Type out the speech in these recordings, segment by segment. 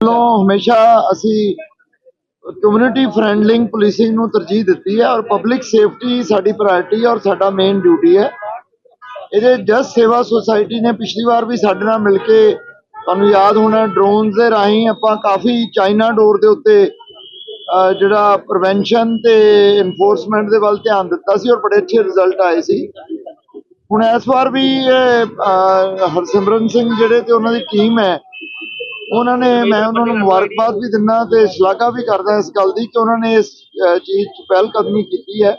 ਵੱਲੋਂ ਹਮੇਸ਼ਾ ਅਸੀਂ ਕਮਿਊਨਿਟੀ ਫ੍ਰੈਂਡਲਿੰਗ ਪੁਲਿਸਿੰਗ ਨੂੰ ਤਰਜੀਹ ਦਿੱਤੀ ਹੈ ਔਰ ਪਬਲਿਕ ਸੇਫਟੀ ਸਾਡੀ ਪ੍ਰਾਇੋਰਟੀ ਔਰ ਸਾਡਾ ਮੇਨ ਡਿਊਟੀ ਹੈ। ਇਹਦੇ ਜਸ ਸੇਵਾ ਸੁਸਾਇਟੀ ਨੇ ਪਿਛਲੀ ਵਾਰ ਵੀ ਸਾਡੇ ਨਾਲ ਮਿਲ ਕੇ ਤੁਹਾਨੂੰ ਯਾਦ ਹੋਣਾ ਡਰੋਨਸ ਦੇ ਰਾਹੀਂ ਆਪਾਂ ਕਾਫੀ ਚਾਈਨਾ ਡੋਰ ਦੇ ਉੱਤੇ ਜਿਹੜਾ ਪ੍ਰੀਵੈਂਸ਼ਨ ਤੇ ਇਨਫੋਰਸਮੈਂਟ ਦੇ ਵੱਲ ਧਿਆਨ ਦਿੱਤਾ ਸੀ ਔਰ ਬੜੇ ਅੱਛੇ ਰਿਜ਼ਲਟ ਆਏ ਸੀ। ਹੁਣ ਇਸ ਵਾਰ ਵੀ ਹਰਸਿਮਰਨ ਸਿੰਘ ਜਿਹੜੇ ਤੇ ਉਹਨਾਂ ਦੀ ਟੀਮ ਹੈ ਉਹਨਾਂ ਨੇ ਮੈਂ ਉਹਨਾਂ ਨੂੰ ਮੁਬਾਰਕਬਾਦ ਵੀ ਦਿੰਦਾ ਤੇ ਸ਼ਲਾਘਾ ਵੀ ਕਰਦਾ ਇਸ ਗੱਲ ਦੀ ਕਿ ਉਹਨਾਂ ਨੇ ਇਸ ਚੀਜ਼ 'ਚ ਪਹਿਲ ਕਦਮੀ ਕੀਤੀ ਹੈ।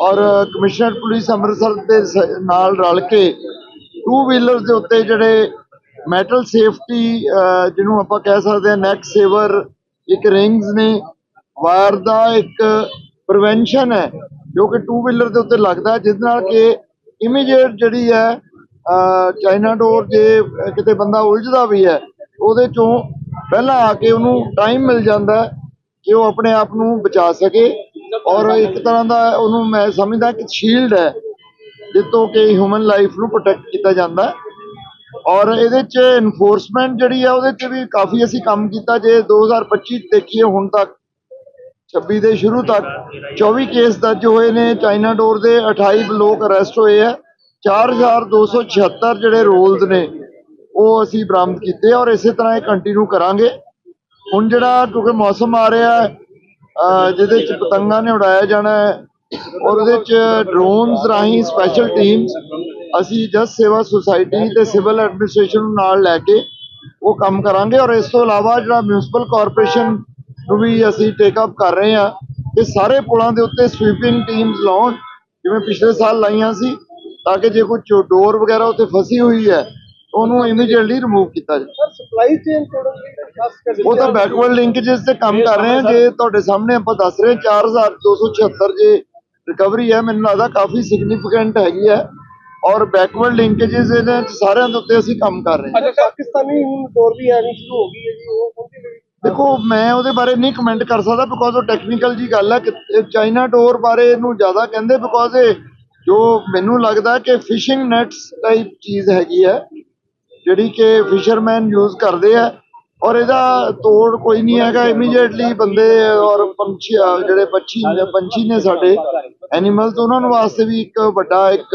ਔਰ ਕਮਿਸ਼ਨਰ ਪੁਲਿਸ ਅੰਮ੍ਰਿਤਸਰ ਦੇ ਨਾਲ ਰਲ ਕੇ ਟੂ ਵੀਲਰ ਦੇ ਉੱਤੇ ਜਿਹੜੇ ਮੈਟਲ ਸੇਫਟੀ ਜਿਹਨੂੰ ਆਪਾਂ ਕਹਿ ਸਕਦੇ ਹਾਂ ਨੈਕ ਸੇਵਰ ਇੱਕ ਰਿੰਗਸ ਨੇ ਵਾਇਰ ਦਾ ਇੱਕ ਪ੍ਰੀਵੈਂਸ਼ਨ ਹੈ ਜੋ ਕਿ ਟੂ ਵੀਲਰ ਦੇ ਉੱਤੇ ਲੱਗਦਾ ਜਿਸ ਨਾਲ ਕਿ ਇਮੀਡੀਏਟ ਜਿਹੜੀ ਹੈ ਚਾਈਨਾ ਡੋਰ ਜੇ ਕਿਤੇ ਬੰਦਾ ਉਲਝਦਾ ਵੀ ਹੈ ਉਹਦੇ ਚੋਂ ਪਹਿਲਾਂ ਆ ਕੇ ਉਹਨੂੰ ਟਾਈਮ ਮਿਲ ਜਾਂਦਾ ਕਿ ਉਹ ਆਪਣੇ ਆਪ ਨੂੰ ਬਚਾ ਸਕੇ ਔਰ ਇੱਕ ਤਰ੍ਹਾਂ ਦਾ ਉਹਨੂੰ ਮੈਂ ਸਮਝਦਾ ਕਿ ਸ਼ੀਲਡ ਹੈ, ਜਿੱਤੋਂ ਕਿ ਹਿਊਮਨ ਲਾਈਫ ਨੂੰ ਪ੍ਰੋਟੈਕਟ ਕੀਤਾ ਜਾਂਦਾ ਔਰ ਇਹਦੇ ਚ ਇਨਫੋਰਸਮੈਂਟ ਜਿਹੜੀ ਹੈ ਉਹਦੇ ਚ ਵੀ ਕਾਫੀ ਅਸੀਂ ਕੰਮ ਕੀਤਾ ਜੇ 2025 ਚ ਦੇਖੀਏ ਹੁਣ ਤੱਕ 26 ਦੇ ਸ਼ੁਰੂ ਤੱਕ 24 ਕੇਸ ਦਰਜ ਹੋਏ ਨੇ, ਚਾਈਨਾ ਡੋਰ ਦੇ 28 ਲੋਕ ਅਰੈਸਟ ਹੋਏ ਆ 4276 ਜਿਹੜੇ ਰੋਲਸ ਨੇ ਉਹ ਅਸੀਂ ਬਰਾਮਦ ਕੀਤੇ ਔਰ ਇਸੇ ਤਰ੍ਹਾਂ ਇਹ ਕੰਟੀਨਿਊ ਕਰਾਂਗੇ। ਹੁਣ ਜਿਹੜਾ ਕਿਉਂਕਿ ਮੌਸਮ ਆ ਰਿਹਾ ਹੈ ਜਿਹਦੇ ਚ ਪਤੰਗਾਂ ਨੇ ਉਡਾਇਆ ਜਾਣਾ ਹੈ ਔਰ ਉਹਦੇ ਚ ਡਰੋਨਸ ਰਾਹੀਂ ਸਪੈਸ਼ਲ ਟੀਮਸ ਅਸੀਂ ਜਸ ਸੇਵਾ ਸੁਸਾਇਟੀ ਤੇ ਸਿਵਲ ਐਡਮਿਨਿਸਟ੍ਰੇਸ਼ਨ ਨੂੰ ਨਾਲ ਲੈ ਕੇ ਉਹ ਕੰਮ ਕਰਾਂਗੇ ਔਰ ਇਸ ਤੋਂ ਇਲਾਵਾ ਜਿਹੜਾ ਮਿਊਨਿਸਪਲ ਕਾਰਪੋਰੇਸ਼ਨ ਨੂੰ ਵੀ ਅਸੀਂ ਟੇਕ ਅਪ ਕਰ ਰਹੇ ਹਾਂ ਕਿ ਸਾਰੇ ਪੁਲਾਂ ਦੇ ਉੱਤੇ ਸਵੀਪਿੰਗ ਟੀਮਸ ਲਾਉਣ, ਜਿਵੇਂ ਪਿਛਲੇ ਸਾਲ ਲਾਈਆਂ ਸੀ, ਤਾਂ ਕਿ ਜੇ ਕੋਈ ਡੋਰ ਵਗੈਰਾ ਉੱਤੇ ਫਸੀ ਹੋਈ ਹੈ ਉਹਨੂੰ ਇਮੀਡੀਏਟਲੀ ਰਿਮੂਵ ਕੀਤਾ ਜਾਵੇ। ਸਪਲਾਈ ਚੇਨ ਤੋੜਨ ਉਹ ਤਾਂ ਬੈਕਵਰਡ ਲਿੰਕੇजेस ਤੇ ਕੰਮ ਕਰ ਰਹੇ ਆ ਜੇ ਤੁਹਾਡੇ ਸਾਹਮਣੇ ਆਪਾਂ ਦੱਸ ਰਹੇ 4276 ਜੇ ਰਿਕਵਰੀ ਹੈ ਮੈਨੂੰ ਲੱਗਦਾ ਕਾਫੀ ਸਿਗਨੀਫੀਕੈਂਟ ਹੈਗੀ ਹੈ। ਔਰ ਬੈਕਵਰਡ ਲਿੰਕੇजेस ਇਹਦੇ ਸਾਰਿਆਂ ਦੇ ਉੱਤੇ ਅਸੀਂ ਕੰਮ ਕਰ ਰਹੇ ਹਾਂ। ਪਾਕਿਸਤਾਨੀ ਹੁਣ ਦੌਰ ਵੀ ਆਣੀ ਸ਼ੁਰੂ ਹੋ ਗਈ ਹੈ ਜੀ ਉਹ ਦੇਖੋ ਮੈਂ ਉਹਦੇ ਬਾਰੇ ਨਹੀਂ ਕਮੈਂਟ ਕਰ ਸਕਦਾ ਬਿਕੋਜ਼ ਉਹ ਟੈਕਨੀਕਲ ਜੀ ਗੱਲ ਹੈ ਕਿ ਚਾਈਨਾ ਡੋਰ ਬਾਰੇ ਇਹਨੂੰ ਜ਼ਿਆਦਾ ਕਹਿੰਦੇ ਬਿਕੋਜ਼ ਜੋ ਮੈਨੂੰ ਲੱਗਦਾ ਕਿ ਫਿਸ਼ਿੰਗ ਨੈਟਸ ਟਾਈਪ ਚੀਜ਼ ਹੈਗੀ ਹੈ। ਜਿਹੜੀ ਕਿ ਫਿਸ਼ਰਮੈਨ ਯੂਜ਼ ਕਰਦੇ ਆ ਔਰ ਇਹਦਾ ਤੋੜ ਕੋਈ ਨਹੀਂ ਹੈਗਾ ਇਮੀਡੀਏਟਲੀ ਬੰਦੇ ਔਰ ਪੰਛੀ ਜਿਹੜੇ ਪੰਛੀ ਪੰਛੀ ਨੇ ਸਾਡੇ ਐਨੀਮਲਸ ਉਹਨਾਂ ਨੂੰ ਵਾਸਤੇ ਵੀ ਇੱਕ ਵੱਡਾ ਇੱਕ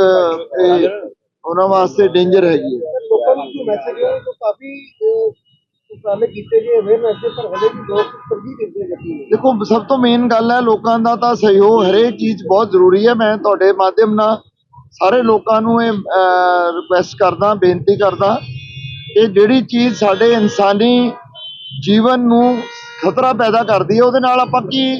ਉਹਨਾਂ ਵਾਸਤੇ ਡੇਂਜਰ ਹੈਗੀ ਹੈ। ਲੋਕਾਂ ਨੂੰ ਜੋ ਮੈਸੇਜ ਹੈ ਉਹ ਕਾਫੀ ਅਹ, ਉਪਰਾਲੇ ਕੀਤੇ ਗਏ ਅਵੇਅਰਨੈਸ ਦੇ ਪਰ ਹਲੇ ਵੀ ਲੋਕ ਤਰਜੀਹ ਦਿੰਦੇ ਨੇ ਗੱਡੀ ਨੂੰ ਦੇਖੋ ਸਭ ਤੋਂ ਮੇਨ ਗੱਲ ਹੈ ਲੋਕਾਂ ਦਾ ਤਾਂ ਸਹਿਯੋਗ ਹਰੇਕ ਚੀਜ਼ ਬਹੁਤ ਜ਼ਰੂਰੀ ਹੈ। ਮੈਂ ਤੁਹਾਡੇ ਮਾਧਿਅਮ ਨਾਲ ਸਾਰੇ ਲੋਕਾਂ ਨੂੰ ਇਹ ਰਿਕੁਐਸਟ ਕਰਦਾ ਬੇਨਤੀ ਕਰਦਾ ਕਿ ਜਿਹੜੀ ਚੀਜ਼ ਸਾਡੇ ਇਨਸਾਨੀ ਜੀਵਨ ਨੂੰ ਖਤਰਾ ਪੈਦਾ ਕਰਦੀ ਹੈ, ਉਹਦੇ ਨਾਲ ਆਪਾਂ ਕੀ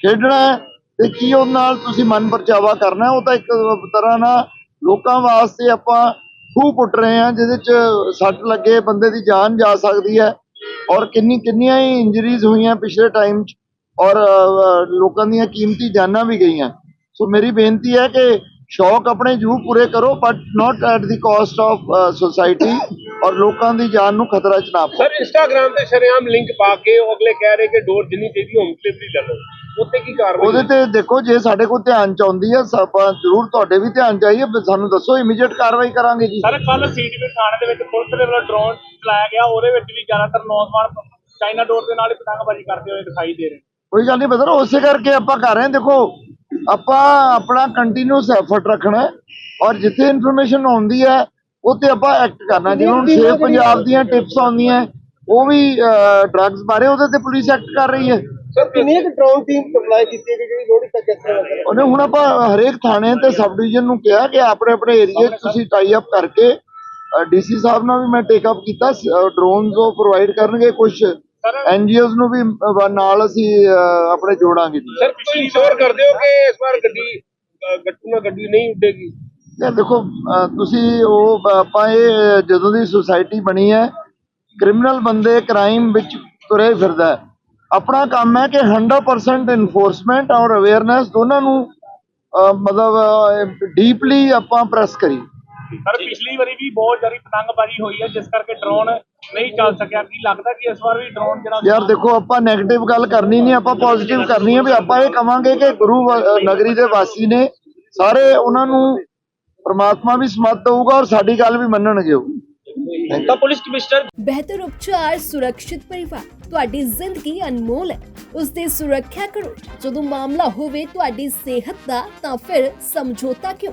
ਖੇਡਣਾ ਹੈ ਤੇ ਕੀ ਉਹਦੇ ਨਾਲ ਤੁਸੀਂ ਮਨ ਪਰਚਾਵਾ ਕਰਨਾ ਉਹ ਤਾਂ ਇੱਕ ਤਰ੍ਹਾਂ ਨਾਲ ਲੋਕਾਂ ਵਾਸਤੇ ਆਪਾਂ ਖੂਹ ਪੁੱਟ ਰਹੇ ਹਾਂ, ਜਿਹਦੇ ਚ ਸੱਟ ਲੱਗੇ, ਬੰਦੇ ਦੀ ਜਾਨ ਜਾ ਸਕਦੀ ਹੈ ਔਰ ਕਿੰਨੀ, ਕਿੰਨੀਆਂ ਹੀ ਇੰਜਰੀਜ਼ ਹੋਈਆਂ ਪਿਛਲੇ ਟਾਈਮ 'ਚ ਔਰ ਲੋਕਾਂ ਦੀਆਂ ਕੀਮਤੀ ਜਾਨਾਂ ਵੀ ਗਈਆਂ। ਸੋ ਮੇਰੀ ਬੇਨਤੀ ਹੈ ਕਿ ਸ਼ੌਕ ਆਪਣੇ ਜੂ ਪੂਰੇ ਕਰੋ but not at the cost of society ਔਰ ਲੋਕਾਂ ਦੀ ਜਾਨ ਨੂੰ ਖਤਰਾ ਚ ਨਾ ਪਾਓ। ਸਰ ਇੰਸਟਾਗ੍ਰam ਤੇ ਸ਼ਰੇਆਮ ਲਿੰਕ ਪਾ ਕੇ ਉਹ ਅਗਲੇ ਕਹਿ ਰਹੇ ਕਿ ਡੋਰ ਜਿੰਨੀ ਚਾਹੀਦੀ ਹੋਮ ਡਿਲੀਵਰੀ ਲੈ ਲਓ। ਉੱਤੇ ਕੀ ਕਾਰਵਾਈ ਉਹਦੇ ਤੇ ਦੇਖੋ ਜੇ ਸਾਡੇ ਕੋਲ ਧਿਆਨ ਚ ਆਉਂਦੀ ਹੈ ਆਪਾਂ ਜ਼ਰੂਰ ਤੁਹਾਡੇ ਵੀ ਧਿਆਨ ਚਾਹੀਏ ਸਾਨੂੰ ਦੱਸੋ ਇਮੀਡੀਏਟ ਕਾਰਵਾਈ ਕਰਾਂਗੇ ਜੀ। ਸਰ ਕੱਲ ਸੀਟੀਵੀ ਥਾਣੇ ਦੇ ਵਿੱਚ ਪੁਲਿਸ ਦੇ ਵੱਲੋਂ ਡਰੋਨ ਚਲਾਇਆ ਗਿਆ ਉਹਦੇ ਵਿੱਚ ਵੀ ਜ਼ਿਆਦਾਤਰ ਨੌਜਵਾਨ ਚਾਈਨਾ ਡੋਰ ਦੇ ਨਾਲ ਹੀ ਪਤੰਗਬਾਜ਼ੀ ਕਰਦੇ ਹੋਏ ਦਿਖਾਈ ਦੇ ਰਹੇ ਕੋਈ ਗੱਲ ਨਹੀਂ ਬਦਰ ਉਸੇ ਕਰਕੇ ਆਪਾਂ ਕਰ ਰਹੇ ਹਾਂ। ਦੇਖੋ ਆਪਾਂ ਆਪਣਾ ਕੰਟੀਨਿਊਸ ਐਫਰਟ ਰੱਖਣਾ ਔਰ ਜਿੱਥੇ ਇਨਫੋਰਮੇਸ਼ਨ ਆਉਂਦੀ ਹੈ ਉੱਤੇ ਆਪਾਂ ਐਕਟ ਕਰਨਾ ਜਿਵੇਂ ਹੁਣ ਸੇਫ ਪੰਜਾਬ ਦੀਆਂ ਟਿਪਸ ਆਉਂਦੀਆਂ ਉਹ ਵੀ ਡਰੱਗਸ ਬਾਰੇ ਉਹਦੇ ਤੇ ਪੁਲਿਸ ਐਕਟ ਕਰ ਰਹੀ ਹੈ। ਸਰ ਕਿੰਨੀ ਕੁ ਡਰੋਨ ਟੀਮ ਸਪਲਾਈ ਕੀਤੀ ਹੈ? ਜਿਹੜੀ ਲੋੜੀ ਤੱਕ ਦਾ ਉਹਨੇ ਹੁਣ ਆਪਾਂ ਹਰੇਕ ਥਾਣੇ ਤੇ ਸਬ ਡਿਵੀਜ਼ਨ ਨੂੰ ਕਿਹਾ ਕਿ ਆਪਣੇ ਆਪਣੇ ਏਰੀਏ 'ਚ ਤੁਸੀਂ ਟਾਈ ਅਪ ਕਰਕੇ ਡੀਸੀ ਸਾਹਿਬ ਨਾਲ ਵੀ ਮੈਂ ਟੇਕ ਅਪ ਕੀਤਾ ਡਰੋਨਸ ਉਹ ਪ੍ਰੋਵਾਈਡ ਕਰਨਗੇ ਕੁਝ ਐਨਜੀਓਜ਼ ਨੂੰ ਵੀ ਅਹ, ਨਾਲ ਅਸੀਂ ਅਹ, ਆਪਣੇ ਜੋੜਾਂਗੇ ਜੀ। ਸਰ ਪਿਛਲੀ ਸ਼ੋਰ ਕਰਦੇ ਹੋ ਕਿ ਇਸ ਵਾਰ ਗੱਡੀ ਅ, ਗੱਟੂ ਨਾਲ ਗੱਡੀ ਨਹੀਂ ਉੱਡੇਗੀ? ਯਾਰ ਦੇਖੋ ਅਹ ਤੁਸੀਂ ਉਹ ਆਪਾਂ ਇਹ ਜਦੋਂ ਦੀ ਸੁਸਾਇਟੀ ਬਣੀ ਹੈ ਕ੍ਰਿਮੀਨਲ ਬੰਦੇ ਕ੍ਰਾਈਮ ਵਿੱਚ ਤੁਰੇ ਫਿਰਦਾ ਹੈ। ਆਪਣਾ ਕੰਮ ਹੈ ਕਿ 100% ਇਨਫੋਰਸਮੈਂਟ ਔਰ ਅਵੇਅਰਨੈਸ ਦੋਨਾਂ ਨੂੰ ਅਹ ਮਤਲਬ ਡੀਪਲੀ ਆਪਾਂ ਪ੍ਰੈਸ ਕਰੀ ਸਰ ਪਿਛਲੀ ਵਾਰੀ ਵੀ ਬਹੁਤ ਜ਼ਿਆਦਾ ਪਤੰਗਬਾਜ਼ੀ ਹੋਈ ਹੈ ਜਿਸ ਕਰਕੇ ਡਰੋਨ ਨਹੀਂ ਚੱਲ ਸਕਿਆ। ਕੀ ਲੱਗਦਾ ਕਿ ਇਸ ਵਾਰ ਵੀ ਡਰੋਨ ਜਿਹੜਾ ਯਾਰ ਦੇਖੋ ਆਪਾਂ 네ਗੇਟਿਵ ਗੱਲ ਕਰਨੀ ਨਹੀਂ ਆਪਾਂ ਪੋਜ਼ਿਟਿਵ ਕਰਨੀ ਹੈ ਵੀ ਆਪਾਂ ਇਹ ਕਵਾਂਗੇ ਕਿ ਗੁਰੂ ਨਗਰੀ ਦੇ ਵਾਸੀ ਨੇ ਸਾਰੇ ਉਹਨਾਂ ਨੂੰ ਪ੍ਰਮਾਤਮਾ ਵੀ ਸਮਤ ਦਊਗਾ ਔਰ ਸਾਡੀ ਗੱਲ ਵੀ ਮੰਨਣਗੇ ਉਹ। ਤਾਂ ਪੁਲਿਸ ਕਮਿਸ਼ਨਰ। ਬਿਹਤਰ ਉਪਚਾਰ ਸੁਰੱਖਿਅਤ ਪਰਿਵਾਰ। ਤੁਹਾਡੀ ਜ਼ਿੰਦਗੀ ਅਨਮੋਲ ਹੈ। ਉਸ ਦੀ ਸੁਰੱਖਿਆ ਕਰੋ। ਜਦੋਂ ਮਾਮਲਾ ਹੋਵੇ ਤੁਹਾਡੀ ਸਿਹਤ ਦਾ ਤਾਂ ਫਿਰ ਸਮਝੌਤਾ ਕਿਉਂ?